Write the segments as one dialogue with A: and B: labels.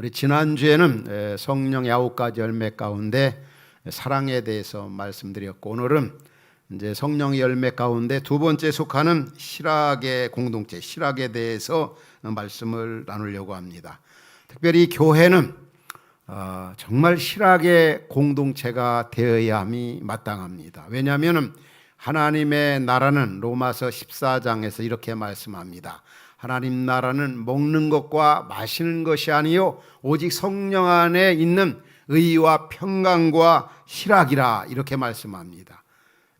A: 우리 지난주에는 성령의 아홉 가지 열매 가운데 사랑에 대해서 말씀드렸고 오늘은 이제 성령의 열매 가운데 두 번째 속하는 실학의 공동체, 실학에 대해서 말씀을 나누려고 합니다. 특별히 교회는 어, 정말 실학의 공동체가 되어야 함이 마땅합니다. 왜냐하면 하나님의 나라는 로마서 14장에서 이렇게 말씀합니다. 하나님 나라는 먹는 것과 마시는 것이 아니요 오직 성령 안에 있는 의와 평강과 실학이라 이렇게 말씀합니다.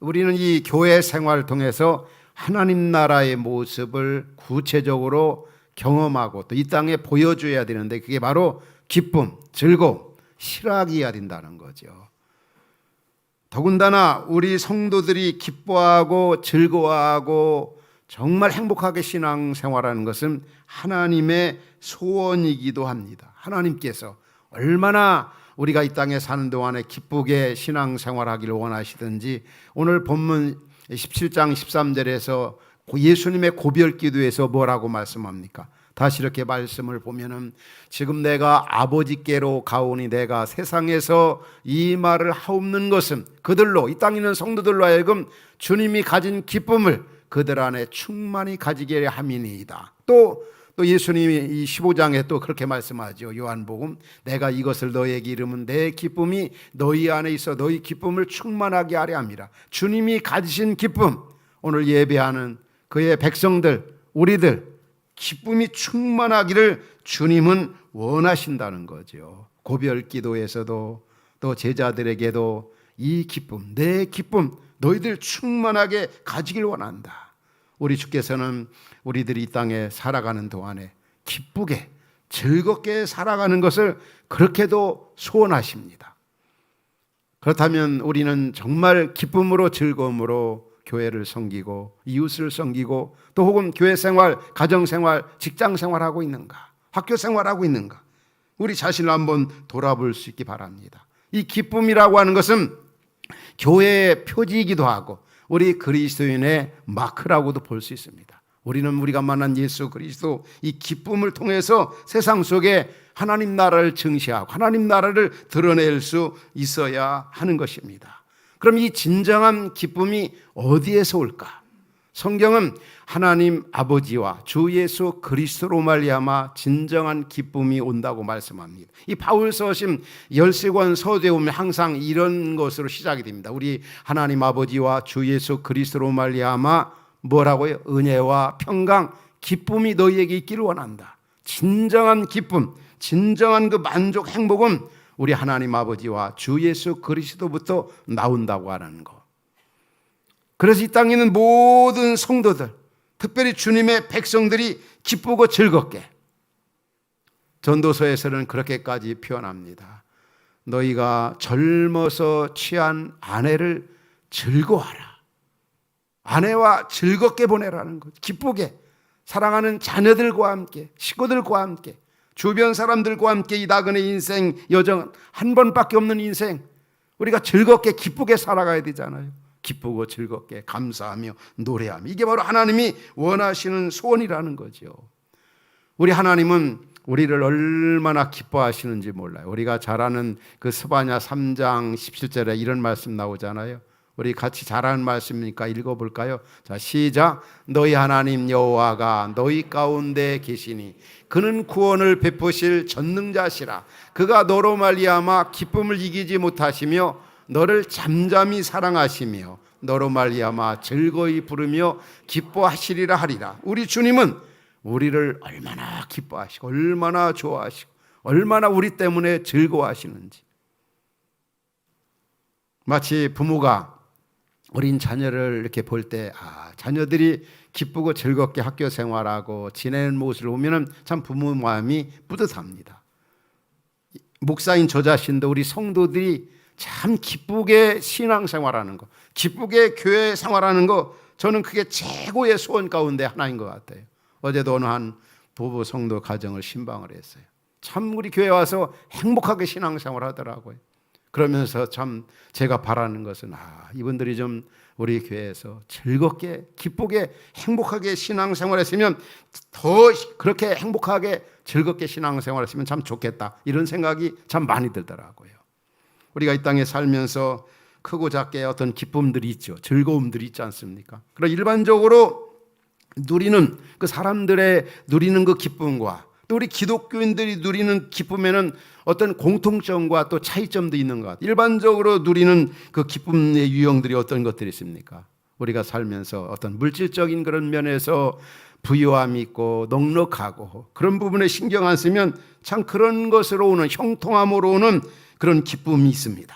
A: 우리는 이 교회 생활을 통해서 하나님 나라의 모습을 구체적으로 경험하고 또 이 땅에 보여줘야 되는데 그게 바로 기쁨, 즐거움, 실학이어야 된다는 거죠. 더군다나 우리 성도들이 기뻐하고 즐거워하고 정말 행복하게 신앙생활하는 것은 하나님의 소원이기도 합니다. 하나님께서 얼마나 우리가 이 땅에 사는 동안에 기쁘게 신앙생활하기를 원하시든지 오늘 본문 17장 13절에서 예수님의 고별 기도에서 뭐라고 말씀합니까? 다시 이렇게 말씀을 보면은 지금 내가 아버지께로 가오니 내가 세상에서 이 말을 하옵는 것은 그들로 이 땅에 있는 성도들로 하여금 주님이 가진 기쁨을 그들 안에 충만히 가지게 함이니이다. 또, 또 예수님이 이 15장에 또 그렇게 말씀하죠. 요한복음. 내가 이것을 너에게 이르면 내 기쁨이 너희 안에 있어 너희 기쁨을 충만하게 하려 함이라. 주님이 가지신 기쁨. 오늘 예배하는 그의 백성들, 우리들, 기쁨이 충만하기를 주님은 원하신다는 거죠. 고별 기도에서도 또 제자들에게도 이 기쁨, 내 기쁨, 너희들 충만하게 가지길 원한다. 우리 주께서는 우리들이 이 땅에 살아가는 동안에 기쁘게 즐겁게 살아가는 것을 그렇게도 소원하십니다. 그렇다면 우리는 정말 기쁨으로 즐거움으로 교회를 섬기고 이웃을 섬기고 또 혹은 교회 생활, 가정 생활, 직장 생활하고 있는가? 학교 생활하고 있는가? 우리 자신을 한번 돌아볼 수 있기 바랍니다. 이 기쁨이라고 하는 것은 교회의 표지이기도 하고 우리 그리스도인의 마크라고도 볼 수 있습니다. 우리는 우리가 만난 예수 그리스도 이 기쁨을 통해서 세상 속에 하나님 나라를 증시하고 하나님 나라를 드러낼 수 있어야 하는 것입니다. 그럼 이 진정한 기쁨이 어디에서 올까? 성경은 하나님 아버지와 주 예수 그리스도로 말미암아 진정한 기쁨이 온다고 말씀합니다. 이 바울 서심 열세권 서두에 보면 항상 이런 것으로 시작이 됩니다. 우리 하나님 아버지와 주 예수 그리스도로 말미암아 뭐라고요? 은혜와 평강, 기쁨이 너희에게 있기를 원한다. 진정한 기쁨, 진정한 그 만족, 행복은 우리 하나님 아버지와 주 예수 그리스도부터 나온다고 하는 거. 그래서 이 땅에 있는 모든 성도들, 특별히 주님의 백성들이 기쁘고 즐겁게 전도서에서는 그렇게까지 표현합니다. 너희가 젊어서 취한 아내를 즐거워하라. 아내와 즐겁게 보내라는 것. 기쁘게 사랑하는 자녀들과 함께 식구들과 함께 주변 사람들과 함께 이 나그네 인생 여정 한 번밖에 없는 인생 우리가 즐겁게 기쁘게 살아가야 되잖아요. 기쁘고 즐겁게 감사하며 노래하며 이게 바로 하나님이 원하시는 소원이라는 거죠. 우리 하나님은 우리를 얼마나 기뻐하시는지 몰라요. 우리가 잘 아는 그 스바냐 3장 17절에 이런 말씀 나오잖아요. 우리 같이 잘하는 말씀이니까 읽어볼까요? 자, 시작. 너희 하나님 여호와가 너희 가운데 계시니 그는 구원을 베푸실 전능자시라. 그가 너로 말미암아 기쁨을 이기지 못하시며 너를 잠잠히 사랑하시며 너로 말미암아 즐거이 부르며 기뻐하시리라 하리라. 우리 주님은 우리를 얼마나 기뻐하시고 얼마나 좋아하시고 얼마나 우리 때문에 즐거워하시는지. 마치 부모가 어린 자녀를 이렇게 볼 때, 아, 자녀들이 기쁘고 즐겁게 학교 생활하고 지내는 모습을 보면 참 부모 마음이 뿌듯합니다. 목사인 저 자신도 우리 성도들이 참 기쁘게 신앙생활하는 거, 기쁘게 교회 생활하는 거, 저는 그게 최고의 소원 가운데 하나인 것 같아요. 어제도 어느 한 부부 성도 가정을 신방을 했어요. 참 우리 교회 와서 행복하게 신앙생활 하더라고요. 그러면서 참 제가 바라는 것은 아, 이분들이 좀 우리 교회에서 즐겁게 기쁘게 행복하게 신앙생활했으면 더 그렇게 행복하게 즐겁게 신앙생활했으면 참 좋겠다 이런 생각이 참 많이 들더라고요. 우리가 이 땅에 살면서 크고 작게 어떤 기쁨들이 있죠. 즐거움들이 있지 않습니까? 그러나 일반적으로 누리는 그 사람들의 누리는 그 기쁨과 또 우리 기독교인들이 누리는 기쁨에는 어떤 공통점과 또 차이점도 있는 것. 일반적으로 누리는 그 기쁨의 유형들이 어떤 것들이 있습니까? 우리가 살면서 어떤 물질적인 그런 면에서 부유함이 있고 넉넉하고 그런 부분에 신경 안 쓰면 참 그런 것으로 오는 형통함으로 오는 그런 기쁨이 있습니다.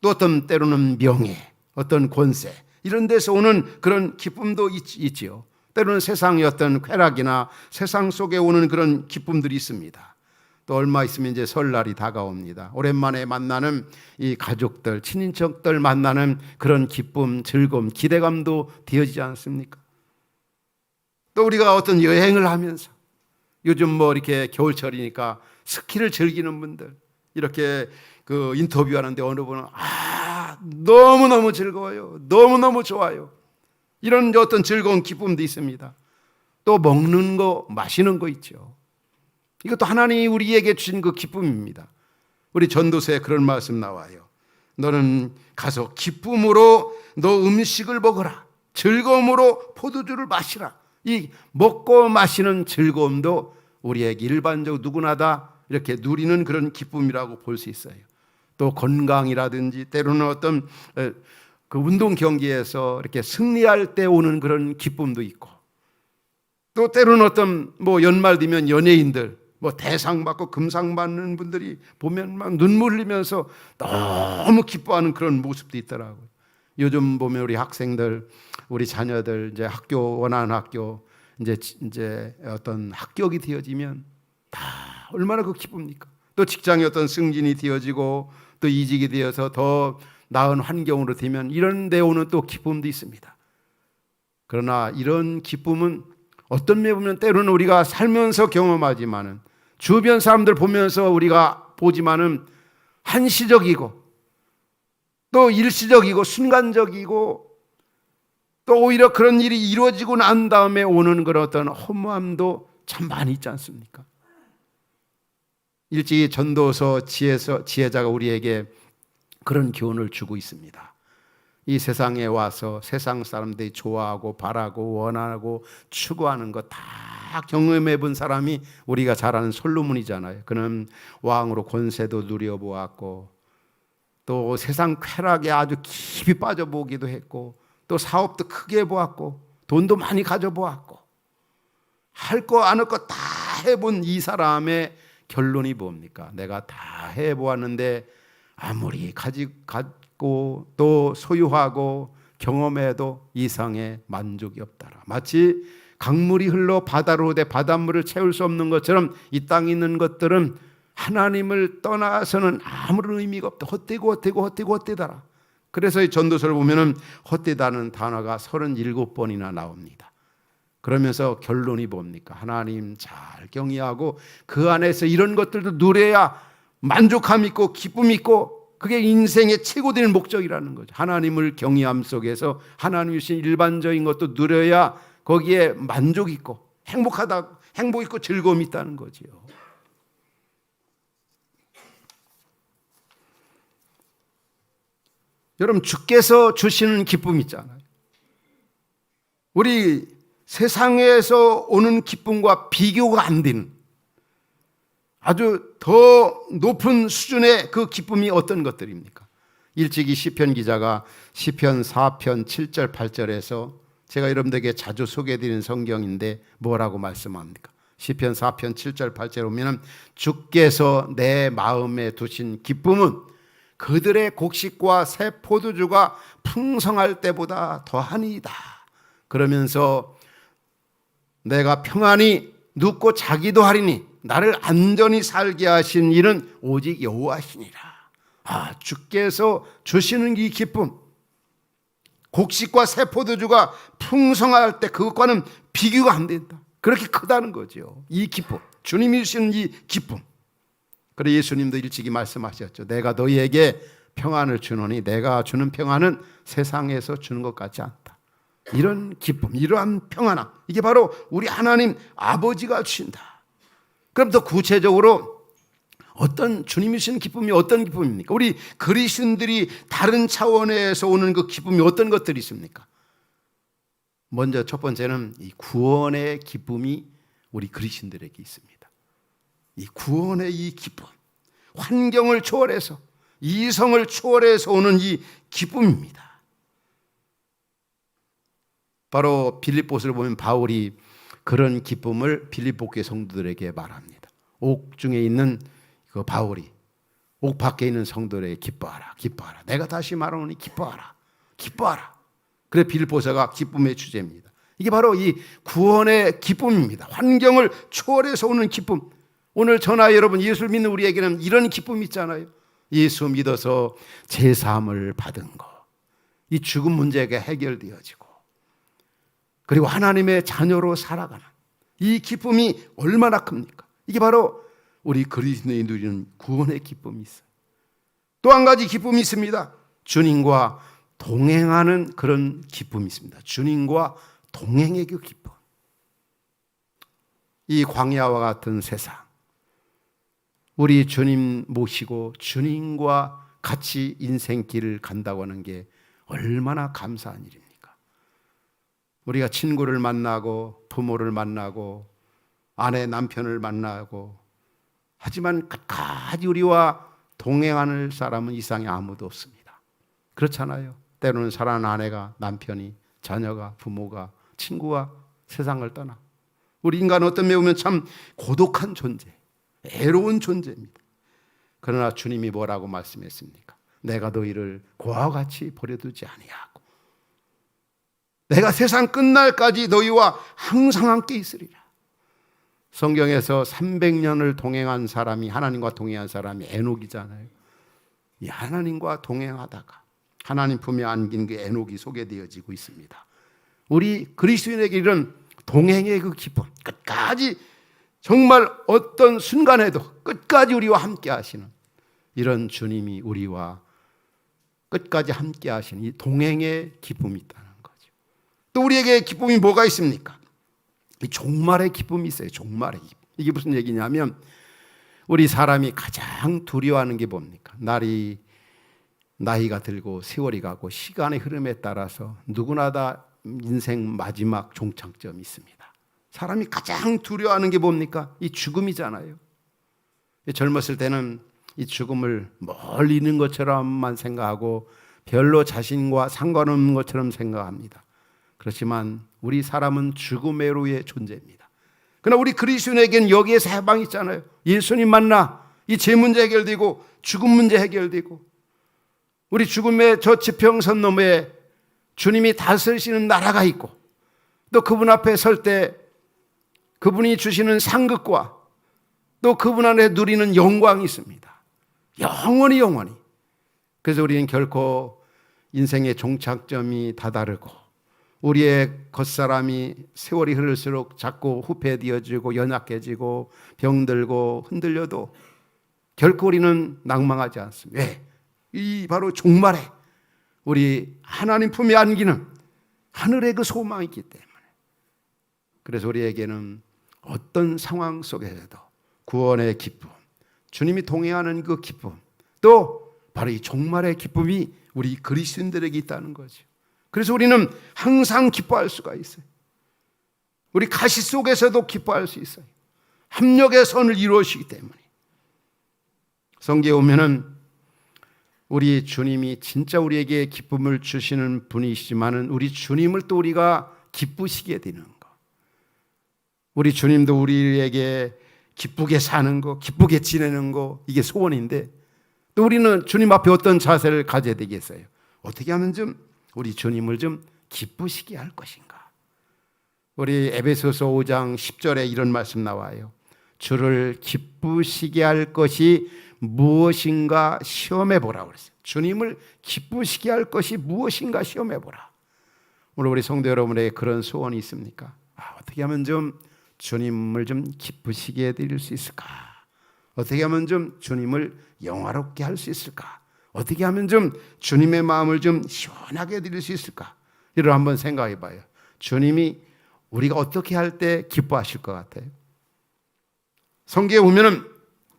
A: 또 어떤 때로는 명예, 어떤 권세 이런 데서 오는 그런 기쁨도 있, 있지요. 때로는 세상의 어떤 쾌락이나 세상 속에 오는 그런 기쁨들이 있습니다. 또 얼마 있으면 이제 설날이 다가옵니다. 오랜만에 만나는 이 가족들, 친인척들 만나는 그런 기쁨, 즐거움, 기대감도 되어지지 않습니까? 또 우리가 어떤 여행을 하면서 요즘 뭐 이렇게 겨울철이니까 스키를 즐기는 분들 이렇게 그 인터뷰하는데 어느 분은 아 너무너무 즐거워요. 너무너무 좋아요. 이런 어떤 즐거운 기쁨도 있습니다. 또 먹는 거, 마시는 거 있죠. 이것도 하나님이 우리에게 주신 그 기쁨입니다. 우리 전도서에 그런 말씀 나와요. 너는 가서 기쁨으로 너 음식을 먹어라. 즐거움으로 포도주를 마시라. 이 먹고 마시는 즐거움도 우리에게 일반적으로 누구나 다 이렇게 누리는 그런 기쁨이라고 볼 수 있어요. 또 건강이라든지 때로는 어떤 그 운동 경기에서 이렇게 승리할 때 오는 그런 기쁨도 있고 또 때로는 어떤 뭐 연말 되면 연예인들 뭐 대상 받고 금상 받는 분들이 보면 막 눈물 흘리면서 너무 기뻐하는 그런 모습도 있더라고요. 요즘 보면 우리 학생들, 우리 자녀들 이제 학교 원하는 학교 이제 이제 어떤 합격이 되어지면 다 얼마나 그 기쁩니까? 또 직장에 어떤 승진이 되어지고 또 이직이 되어서 더 나은 환경으로 되면 이런 데 오는 또 기쁨도 있습니다. 그러나 이런 기쁨은 어떤 면 보면 때로는 우리가 살면서 경험하지만은 주변 사람들 보면서 우리가 보지만은 한시적이고 또 일시적이고 순간적이고 또 오히려 그런 일이 이루어지고 난 다음에 오는 그런 어떤 허무함도 참 많이 있지 않습니까? 일찍이 전도서 지혜서 지혜자가 우리에게 그런 교훈을 주고 있습니다. 이 세상에 와서 세상 사람들이 좋아하고 바라고 원하고 추구하는 것 다 경험해 본 사람이 우리가 잘 아는 솔로몬이잖아요. 그는 왕으로 권세도 누려보았고 또 세상 쾌락에 아주 깊이 빠져보기도 했고 또 사업도 크게 보았고 돈도 많이 가져보았고 할 거 안 할 거 다 해본 이 사람의 결론이 뭡니까? 내가 다 해보았는데 아무리 가지, 갖고 또 소유하고 경험해도 이상의 만족이 없다라. 마치 강물이 흘러 바다로 돼 바닷물을 채울 수 없는 것처럼 이 땅에 있는 것들은 하나님을 떠나서는 아무런 의미가 없다. 헛되고 헛되고 헛되고 헛되다라. 그래서 이 전도서를 보면은 헛되다는 단어가 37번이나 나옵니다. 그러면서 결론이 뭡니까? 하나님 잘 경외하고 그 안에서 이런 것들도 누려야 만족감 있고 기쁨 있고 그게 인생의 최고된 목적이라는 거죠. 하나님을 경외함 속에서 하나님이 주신 일반적인 것도 누려야 거기에 만족 있고 행복하다, 행복 있고 즐거움이 있다는 거지요. 여러분 주께서 주시는 기쁨 있잖아요. 우리 세상에서 오는 기쁨과 비교가 안 되는 아주 더 높은 수준의 그 기쁨이 어떤 것들입니까? 일찍이 시편 기자가 시편 4편 7절 8절에서 제가 여러분들에게 자주 소개해 드리는 성경인데 뭐라고 말씀합니까? 시편 4편 7절 8절 보면은 주께서 내 마음에 두신 기쁨은 그들의 곡식과 새 포도주가 풍성할 때보다 더하니이다. 그러면서 내가 평안히 눕고 자기도 하리니 나를 안전히 살게 하신 이는 오직 여호와시니라. 아, 주께서 주시는 이 기쁨. 곡식과 새 포도주가 풍성할 때 그것과는 비교가 안 된다. 그렇게 크다는 거죠. 이 기쁨. 주님이 주시는 이 기쁨. 그래 예수님도 일찍이 말씀하셨죠. 내가 너희에게 평안을 주노니 내가 주는 평안은 세상에서 주는 것 같지 않다. 이런 기쁨, 이러한 평안함. 이게 바로 우리 하나님 아버지가 주신다. 그럼 더 구체적으로 어떤 주님이 주시는 기쁨이 어떤 기쁨입니까? 우리 그리스도인들이 다른 차원에서 오는 그 기쁨이 어떤 것들이 있습니까? 먼저 첫 번째는 이 구원의 기쁨이 우리 그리스도인들에게 있습니다. 이 구원의 이 기쁨, 환경을 초월해서 이성을 초월해서 오는 이 기쁨입니다. 바로 빌립보스를 보면 바울이 그런 기쁨을 빌립보교의 성도들에게 말합니다. 옥 중에 있는 그 바울이 옥 밖에 있는 성도들에게 기뻐하라, 기뻐하라. 내가 다시 말하노니 기뻐하라, 기뻐하라. 그래 빌립보서가 기쁨의 주제입니다. 이게 바로 이 구원의 기쁨입니다. 환경을 초월해서 오는 기쁨. 오늘 전화 여러분 예수를 믿는 우리에게는 이런 기쁨이 있잖아요. 예수 믿어서 제 사함을 받은 거. 이 죽음 문제가 해결되어지고 그리고 하나님의 자녀로 살아가는 이 기쁨이 얼마나 큽니까? 이게 바로 우리 그리스도인이 누리는 구원의 기쁨이 있어요. 또 한 가지 기쁨이 있습니다. 주님과 동행하는 그런 기쁨이 있습니다. 주님과 동행의 그 기쁨. 이 광야와 같은 세상. 우리 주님 모시고 주님과 같이 인생길을 간다고 하는 게 얼마나 감사한 일입니까? 우리가 친구를 만나고 부모를 만나고 아내 남편을 만나고 하지만 끝까지 우리와 동행하는 사람은 이상에 아무도 없습니다. 그렇잖아요. 때로는 사랑하는 아내가 남편이 자녀가 부모가 친구가 세상을 떠나 우리 인간은 어떤 면에 보면 참 고독한 존재, 애로운 존재입니다. 그러나 주님이 뭐라고 말씀했습니까? 내가 너희를 고와 같이 버려두지 아니하고 내가 세상 끝날까지 너희와 항상 함께 있으리라. 성경에서 300년을 동행한 사람이 하나님과 동행한 사람이 에녹이잖아요. 이 하나님과 동행하다가 하나님 품에 안긴 그 에녹이 소개되어지고 있습니다. 우리 그리스도인에게 이런 동행의 그 기쁨, 끝까지 정말 어떤 순간에도 끝까지 우리와 함께 하시는 이런 주님이 우리와 끝까지 함께 하시는 이 동행의 기쁨이 거죠. 또 우리에게 기쁨이 뭐가 있습니까? 이 종말의 기쁨이 있어요. 종말의 기쁨. 이게 무슨 얘기냐면 우리 사람이 가장 두려워하는 게 뭡니까? 날이 나이가 들고 세월이 가고 시간의 흐름에 따라서 누구나 다 인생 마지막 종착점이 있습니다. 사람이 가장 두려워하는 게 뭡니까? 이 죽음이잖아요. 젊었을 때는 이 죽음을 멀리 있는 것처럼만 생각하고 별로 자신과 상관없는 것처럼 생각합니다. 그렇지만 우리 사람은 죽음의 로의 존재입니다. 그러나 우리 그리스도인에게는 여기에서 해방이 있잖아요. 예수님 만나 이죄 문제 해결되고 죽음 문제 해결되고 우리 죽음의 저 지평선 너머에 주님이 다스리시는 나라가 있고 또 그분 앞에 설 때 그분이 주시는 상급과 또 그분 안에 누리는 영광이 있습니다. 영원히 영원히. 그래서 우리는 결코 인생의 종착점이 다다르고 우리의 겉사람이 세월이 흐를수록 자꾸 후패되어지고 연약해지고 병들고 흔들려도 결코 우리는 낭망하지 않습니다. 왜? 이 바로 종말에 우리 하나님 품에 안기는 하늘의 그 소망이 있기 때문에. 그래서 우리에게는 어떤 상황 속에서도 구원의 기쁨, 주님이 동행하는 그 기쁨, 또 바로 이 종말의 기쁨이 우리 그리스도인들에게 있다는 거죠. 그래서 우리는 항상 기뻐할 수가 있어요. 우리 가시 속에서도 기뻐할 수 있어요. 합력의 선을 이루시기 때문에. 성경에 오면은 우리 주님이 진짜 우리에게 기쁨을 주시는 분이시지만은 우리 주님을 또 우리가 기쁘시게 되는 거. 우리 주님도 우리에게 기쁘게 사는 거, 기쁘게 지내는 거, 이게 소원인데 또 우리는 주님 앞에 어떤 자세를 가져야 되겠어요? 어떻게 하면 좀 우리 주님을 좀 기쁘시게 할 것인가? 우리 에베소서 5장 10절에 이런 말씀 나와요. 주를 기쁘시게 할 것이 무엇인가 시험해 보라 그랬어요. 주님을 기쁘시게 할 것이 무엇인가 시험해 보라. 오늘 우리 성도 여러분에게 그런 소원이 있습니까? 아, 어떻게 하면 좀 주님을 좀 기쁘시게 해드릴 수 있을까? 어떻게 하면 좀 주님을 영화롭게 할 수 있을까? 어떻게 하면 좀 주님의 마음을 좀 시원하게 드릴 수 있을까? 이를 한번 생각해 봐요. 주님이 우리가 어떻게 할 때 기뻐하실 것 같아요? 성경에 보면은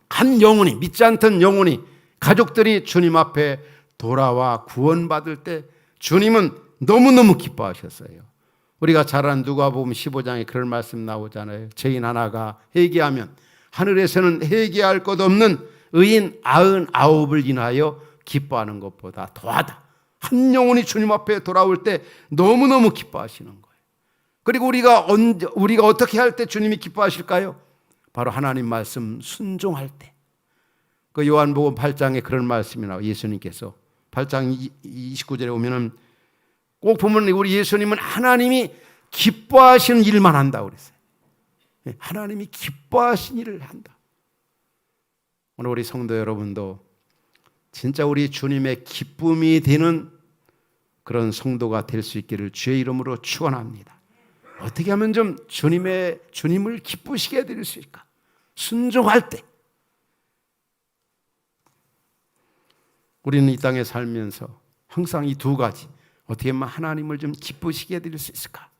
A: 한 영혼이 믿지 않던 영혼이 가족들이 주님 앞에 돌아와 구원받을 때 주님은 너무너무 기뻐하셨어요. 우리가 잘 아는 누가복음 15장에 그런 말씀 나오잖아요. 죄인 하나가 회개하면 하늘에서는 회개할 것 없는 의인 아흔 아홉을 인하여 기뻐하는 것보다 더하다. 한 영혼이 주님 앞에 돌아올 때 너무너무 기뻐하시는 거예요. 그리고 우리가 언제 우리가 어떻게 할 때 주님이 기뻐하실까요? 바로 하나님 말씀 순종할 때. 그 요한복음 8장에 그런 말씀이 나와 예수님께서 8장 29절에 보면은 꼭 보면 우리 예수님은 하나님이 기뻐하시는 일만 한다 그랬어요. 예, 하나님이 기뻐하신 일을 한다. 오늘 우리 성도 여러분도 진짜 우리 주님의 기쁨이 되는 그런 성도가 될 수 있기를 주의 이름으로 축원합니다. 어떻게 하면 좀 주님의 주님을 기쁘시게 해드릴 수 있을까? 순종할 때 우리는 이 땅에 살면서 항상 이 두 가지 어떻게 하면 하나님을 좀 기쁘시게 해드릴 수 있을까?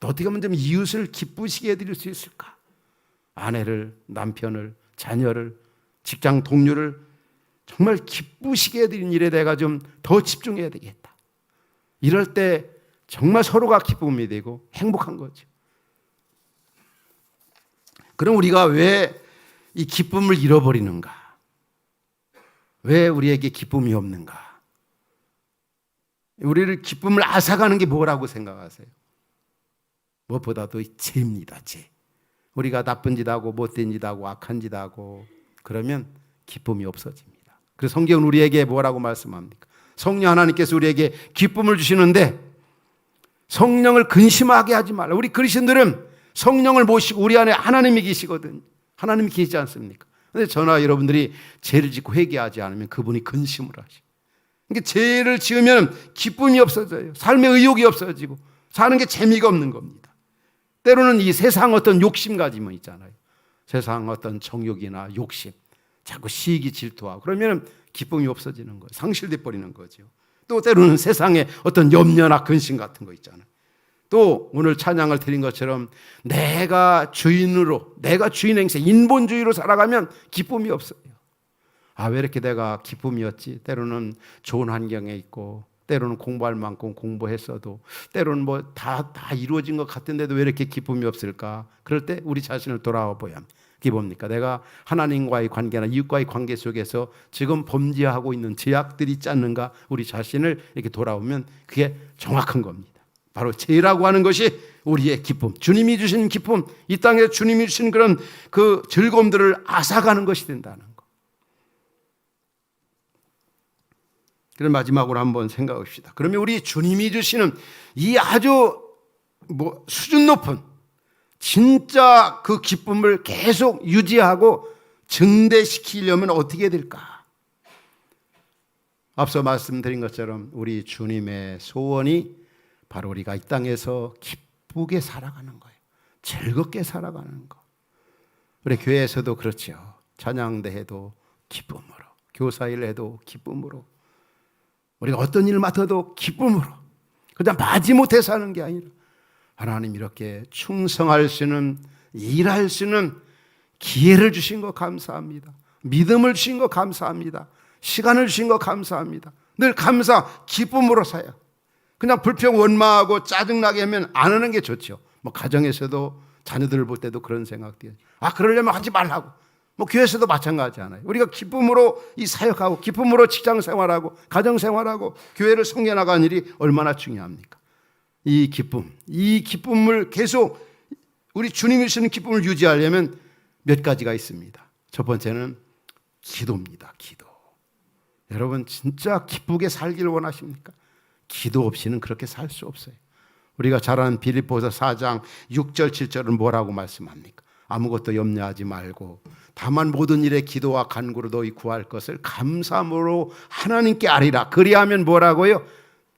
A: 또 어떻게 하면 좀 이웃을 기쁘시게 해드릴 수 있을까? 아내를, 남편을, 자녀를, 직장 동료를 정말 기쁘시게 해드리는 일에 내가 좀더 집중해야 되겠다. 이럴 때 정말 서로가 기쁨이 되고 행복한 거죠. 그럼 우리가 왜 이 기쁨을 잃어버리는가? 왜 우리에게 기쁨이 없는가? 우리를 기쁨을 앗아가는 게 뭐라고 생각하세요? 무엇보다도 죄입니다, 죄. 우리가 나쁜 짓 하고 못된 짓 하고 악한 짓 하고 그러면 기쁨이 없어집니다. 그래서 성경은 우리에게 뭐라고 말씀합니까? 성령 하나님께서 우리에게 기쁨을 주시는데 성령을 근심하게 하지 말라. 우리 그리스도들은 성령을 모시고 우리 안에 하나님이 계시거든. 하나님이 계시지 않습니까? 근데 저나 여러분들이 죄를 짓고 회개하지 않으면 그분이 근심을 하시. 그러니까 죄를 지으면 기쁨이 없어져요. 삶의 의욕이 없어지고 사는 게 재미가 없는 겁니다. 때로는 이 세상 어떤 욕심 가지면 있잖아요. 세상 어떤 정욕이나 욕심, 자꾸 시기 질투하고 그러면 기쁨이 없어지는 거예요. 상실돼 버리는 거죠. 또 때로는 세상에 어떤 염려나 근심 같은 거 있잖아요. 또 오늘 찬양을 드린 것처럼 내가 주인으로 내가 주인 행세 인본주의로 살아가면 기쁨이 없어요. 아 왜 이렇게 내가 기쁨이었지? 때로는 좋은 환경에 있고 때로는 공부할 만큼 공부했어도 때로는 뭐 다다 이루어진 것 같은데도 왜 이렇게 기쁨이 없을까? 그럴 때 우리 자신을 돌아와 보야 그 게 뭡니까? 내가 하나님과의 관계나 이웃과의 관계 속에서 지금 범죄하고 있는 제약들이 있지 않는가? 우리 자신을 이렇게 돌아오면 그게 정확한 겁니다. 바로 죄라고 하는 것이 우리의 기쁨, 주님이 주신 기쁨, 이 땅에 주님이 주신 그런 그 즐거움들을 앗아가는 것이 된다는 거. 그럼 마지막으로 한번 생각합시다. 그러면 우리 주님이 주시는 이 아주 뭐 수준 높은 진짜 그 기쁨을 계속 유지하고 증대시키려면 어떻게 될까? 앞서 말씀드린 것처럼 우리 주님의 소원이 바로 우리가 이 땅에서 기쁘게 살아가는 거예요. 즐겁게 살아가는 거. 우리 교회에서도 그렇죠. 찬양대 해도 기쁨으로, 교사일 해도 기쁨으로, 우리가 어떤 일을 맡아도 기쁨으로, 그냥 마지못해 사는 게 아니라 하나님 이렇게 충성할 수 있는, 일할 수 있는 기회를 주신 거 감사합니다. 믿음을 주신 거 감사합니다. 시간을 주신 거 감사합니다. 늘 감사, 기쁨으로 사요. 그냥 불평 원망하고 짜증나게 하면 안 하는 게 좋죠. 뭐 가정에서도 자녀들을 볼 때도 그런 생각들이 아 그러려면 하지 말라고. 뭐 교회에서도 마찬가지잖아요. 우리가 기쁨으로 이 사역하고 기쁨으로 직장 생활하고 가정 생활하고 교회를 성해 나가는 일이 얼마나 중요합니까? 이 기쁨, 이 기쁨을 계속 우리 주님이 주시는 기쁨을 유지하려면 몇 가지가 있습니다. 첫 번째는 기도입니다. 기도. 여러분 진짜 기쁘게 살기를 원하십니까? 기도 없이는 그렇게 살 수 없어요. 우리가 잘 아는 빌립보서 4장 6절 7절은 뭐라고 말씀합니까? 아무것도 염려하지 말고 다만 모든 일에 기도와 간구로 너희 구할 것을 감사함으로 하나님께 아리라. 그리하면 뭐라고요?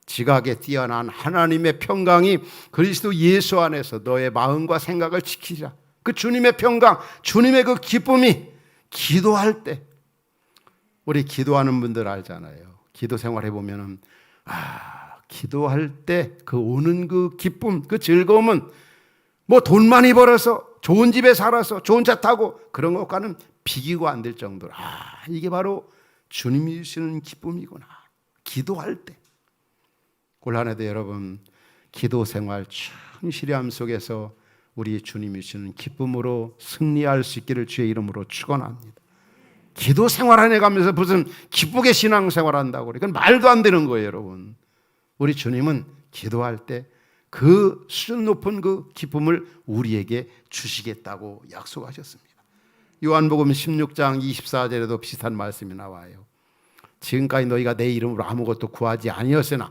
A: 지각에 뛰어난 하나님의 평강이 그리스도 예수 안에서 너의 마음과 생각을 지키자. 그 주님의 평강, 주님의 그 기쁨이 기도할 때 우리 기도하는 분들 알잖아요. 기도 생활해 보면은 아, 기도할 때 그 오는 그 기쁨, 그 즐거움은 뭐 돈 많이 벌어서 좋은 집에 살아서 좋은 차 타고 그런 것과는 비교가 안 될 정도로 아, 이게 바로 주님이 주시는 기쁨이구나. 기도할 때. 올 한해도 여러분 기도 생활 충실히 함 속에서 우리 주님이 주시는 기쁨으로 승리할 수 있기를 주의 이름으로 축원합니다. 기도 생활 안에 가면서 무슨 기쁘게 신앙 생활한다고 그래. 그건 말도 안 되는 거예요, 여러분. 우리 주님은 기도할 때 그 수준 높은 그 기쁨을 우리에게 주시겠다고 약속하셨습니다. 요한복음 16장 24절에도 비슷한 말씀이 나와요. 지금까지 너희가 내 이름으로 아무것도 구하지 아니었으나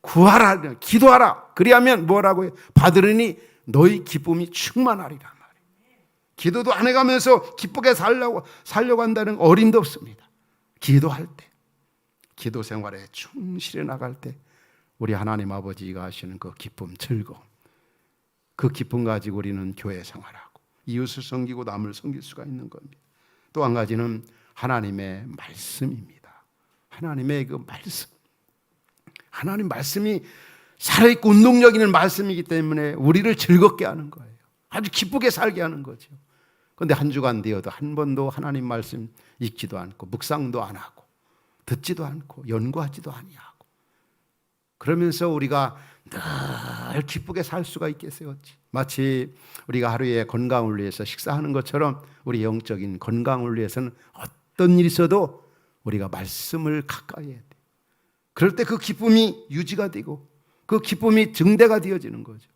A: 구하라 기도하라 그리하면 뭐라고 요 받으리니 너희 기쁨이 충만하리라 말이에요. 기도도 안 해가면서 기쁘게 살려고 살려고 한다는 어림도 없습니다. 기도할 때 기도 생활에 충실히 나갈 때 우리 하나님 아버지가 하시는 그 기쁨, 즐거움, 그 기쁨 가지고 우리는 교회 생활하고 이웃을 섬기고 남을 섬길 수가 있는 겁니다. 또 한 가지는 하나님의 말씀입니다. 하나님의 그 말씀. 하나님 말씀이 살아있고 운동력 있는 말씀이기 때문에 우리를 즐겁게 하는 거예요. 아주 기쁘게 살게 하는 거죠. 그런데 한 주간 되어도 한 번도 하나님 말씀 읽지도 않고 묵상도 안 하고 듣지도 않고 연구하지도 아니하고 그러면서 우리가 늘 기쁘게 살 수가 있겠어요. 마치 우리가 하루에 건강을 위해서 식사하는 것처럼 우리 영적인 건강을 위해서는 어떤 일이 있어도 우리가 말씀을 가까이 해야 돼. 그럴 때 그 기쁨이 유지가 되고 그 기쁨이 증대가 되어지는 거죠.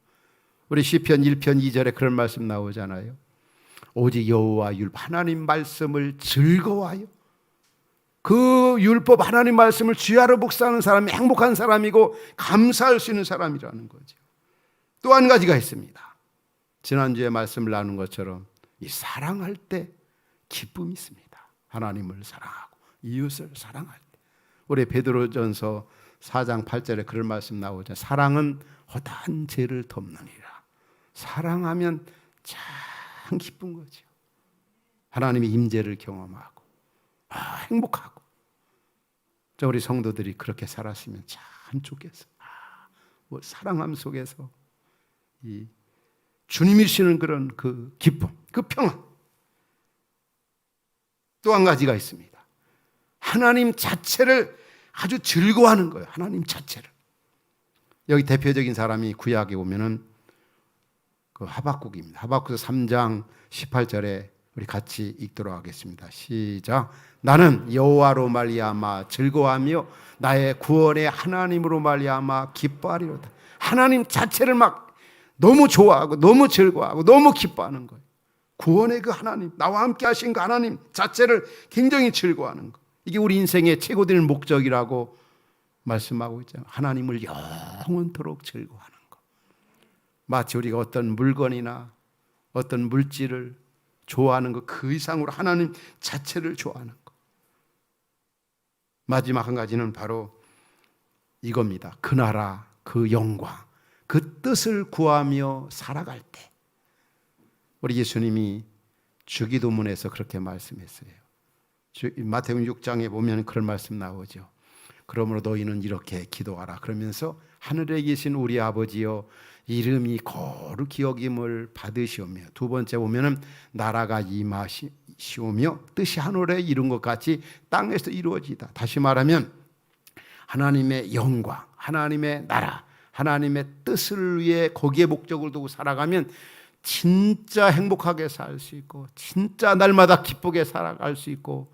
A: 우리 시편 1편 2절에 그런 말씀 나오잖아요. 오직 여호와 율 하나님 말씀을 즐거워하여 그 율법 하나님 말씀을 주야로 복사하는 사람이 행복한 사람이고 감사할 수 있는 사람이라는 거죠. 또 한 가지가 있습니다. 지난주에 말씀을 나눈 것처럼 이 사랑할 때 기쁨이 있습니다. 하나님을 사랑하고 이웃을 사랑할 때. 우리 베드로전서 4장 8절에 그런 말씀 나오죠. 사랑은 허다한 죄를 덮느니라. 사랑하면 참 기쁜 거죠. 하나님의 임재를 경험하고 아, 행복하고. 저 우리 성도들이 그렇게 살았으면 참 좋겠어. 아, 뭐 사랑함 속에서 이 주님이 주시는 그런 그 기쁨, 그 평안. 또 한 가지가 있습니다. 하나님 자체를 아주 즐거워하는 거예요. 하나님 자체를. 여기 대표적인 사람이 구약에 오면은 그 하박국입니다. 하박국 3장 18절에 우리 같이 읽도록 하겠습니다. 시작. 나는 여호와로 말미암아 즐거워하며 나의 구원의 하나님으로 말미암아 기뻐하리로다. 하나님 자체를 막 너무 좋아하고 너무 즐거워하고 너무 기뻐하는 거예요. 구원의 그 하나님, 나와 함께 하신 그 하나님 자체를 굉장히 즐거워하는 거. 이게 우리 인생의 최고된 목적이라고 말씀하고 있잖아요. 하나님을 영원토록 즐거워하는 거. 마치 우리가 어떤 물건이나 어떤 물질을 좋아하는 것 그 이상으로 하나님 자체를 좋아하는 것. 마지막 한 가지는 바로 이겁니다. 그 나라, 그 영광, 그 뜻을 구하며 살아갈 때. 우리 예수님이 주기도문에서 그렇게 말씀했어요. 마태복음 6장에 보면 그런 말씀 나오죠. 그러므로 너희는 이렇게 기도하라. 그러면서 하늘에 계신 우리 아버지여 이름이 거룩히 여김을 받으시오며 두 번째 보면은 나라가 임하시오며 뜻이 하늘에 이룬 것 같이 땅에서 이루어지다. 다시 말하면 하나님의 영광, 하나님의 나라, 하나님의 뜻을 위해 거기에 목적을 두고 살아가면 진짜 행복하게 살 수 있고 진짜 날마다 기쁘게 살아갈 수 있고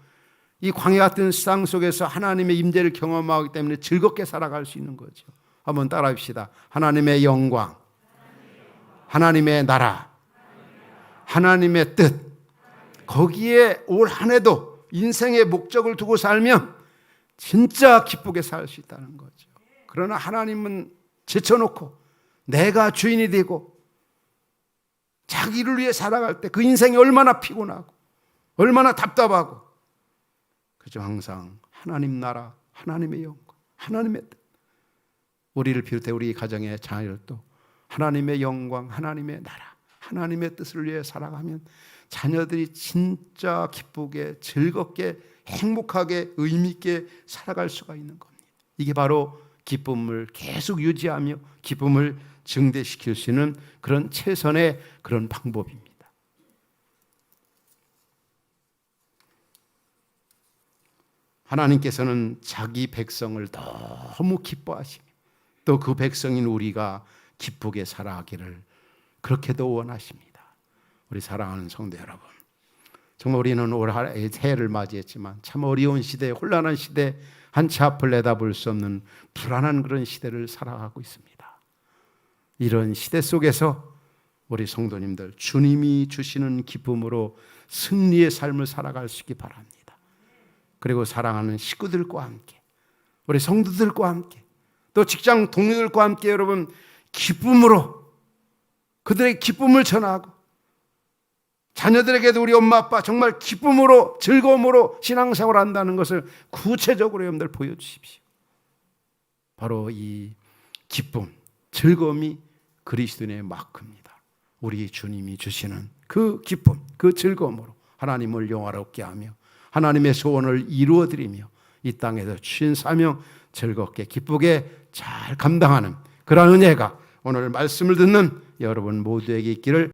A: 이 광야 같은 세상 속에서 하나님의 임재를 경험하기 때문에 즐겁게 살아갈 수 있는 거죠. 한번 따라합시다. 하나님의 영광, 하나님의 나라, 하나님의 뜻. 거기에 올 한 해도 인생의 목적을 두고 살면 진짜 기쁘게 살 수 있다는 거죠. 그러나 하나님은 제쳐놓고 내가 주인이 되고 자기를 위해 살아갈 때 그 인생이 얼마나 피곤하고 얼마나 답답하고 그죠 항상 하나님 나라 하나님의 영광 하나님의 뜻 우리를 비롯해 우리 가정의 자녀들도 하나님의 영광 하나님의 나라 하나님의 뜻을 위해 살아가면 자녀들이 진짜 기쁘게 즐겁게 행복하게 의미 있게 살아갈 수가 있는 겁니다. 이게 바로 기쁨을 계속 유지하며 기쁨을 증대시킬 수 있는 그런 최선의 그런 방법입니다. 하나님께서는 자기 백성을 너무 기뻐하시며 또그 백성인 우리가 기쁘게 살아가기를 그렇게도 원하십니다. 우리 사랑하는 성도 여러분. 정말 우리는 올 해를 맞이했지만 참 어려운 시대, 혼란한 시대, 한치 앞을 내다볼 수 없는 불안한 그런 시대를 살아가고 있습니다. 이런 시대 속에서 우리 성도님들 주님이 주시는 기쁨으로 승리의 삶을 살아갈 수 있기 바랍니다. 그리고 사랑하는 식구들과 함께 우리 성도들과 함께 또 직장 동료들과 함께 여러분 기쁨으로 그들의 기쁨을 전하고 자녀들에게도 우리 엄마 아빠 정말 기쁨으로 즐거움으로 신앙생활 한다는 것을 구체적으로 여러분들 보여주십시오. 바로 이 기쁨, 즐거움이 그리스도인의 마크입니다. 우리 주님이 주시는 그 기쁨, 그 즐거움으로 하나님을 영화롭게 하며 하나님의 소원을 이루어 드리며 이 땅에서 주신 사명 즐겁게 기쁘게 잘 감당하는 그러한 은혜가 오늘 말씀을 듣는 여러분 모두에게 있기를